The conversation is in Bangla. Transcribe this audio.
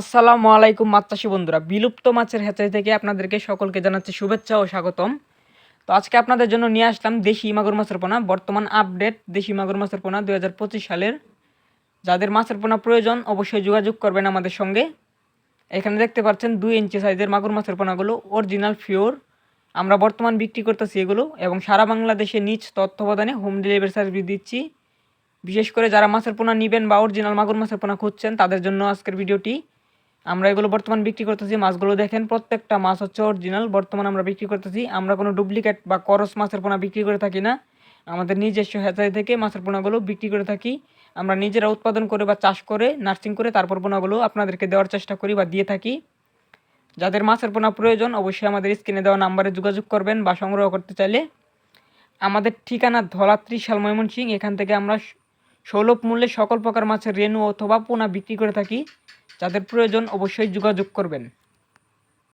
আসসালামু আলাইকুম মাত্রাসী বন্ধুরা, বিলুপ্ত মাছের হ্যাচারি থেকে আপনাদেরকে সকলকে জানাচ্ছি শুভেচ্ছা ও স্বাগতম। তো আজকে আপনাদের জন্য নিয়ে আসলাম দেশি মাগুর মাছের পোনা, বর্তমান আপডেট দেশি মাগুর মাছের পোনা দু হাজার পঁচিশ সালের। যাদের মাছের পোনা প্রয়োজন অবশ্যই যোগাযোগ করবেন আমাদের সঙ্গে। এখানে দেখতে পাচ্ছেন দুই ইঞ্চি সাইজের মাগুর মাছের পোনাগুলো অরিজিনাল ফিওর আমরা বর্তমান বিক্রি করতেছি এগুলো এবং সারা বাংলাদেশে নিজ তত্ত্বাবধানে হোম ডেলিভারি সার্ভিস দিচ্ছি। বিশেষ করে যারা মাছের পোনা নেবেন বা অরিজিনাল মাগুর মাছের পোনা খুঁজছেন, তাদের জন্য আজকের ভিডিওটি আমরা এগুলো বর্তমান বিক্রি করতেছি, মাছগুলো দেখেন, প্রত্যেকটা মাছ হচ্ছে অরিজিনাল বর্তমান আমরা বিক্রি করতেছি, আমরা কোনো ডুপ্লিকেট বা করস মাছের পোনা বিক্রি করে থাকি না। আমাদের নিজস্ব হ্যাচারি থেকে মাছের পোনাগুলো বিক্রি করে থাকি। আমরা নিজেরা উৎপাদন করে বা চাষ করে নার্সিং করে তারপর পোনাগুলো আপনাদেরকে দেওয়ার চেষ্টা করি বা দিয়ে থাকি। যাদের মাছের পোনা প্রয়োজন, অবশ্যই আমাদের স্ক্রিনে দেওয়া নাম্বারে যোগাযোগ করবেন বা সংগ্রহ করতে চাইলে। আমাদের ঠিকানা ধলাত্রী শাল ময়মনসিং এখান থেকে আমরা সুলভ মূল্যে সকল প্রকার মাছের রেণু অথবা পোনা বিক্রি করে থাকি। যাদের প্রয়োজন অবশ্যই যোগাযোগ করবেন।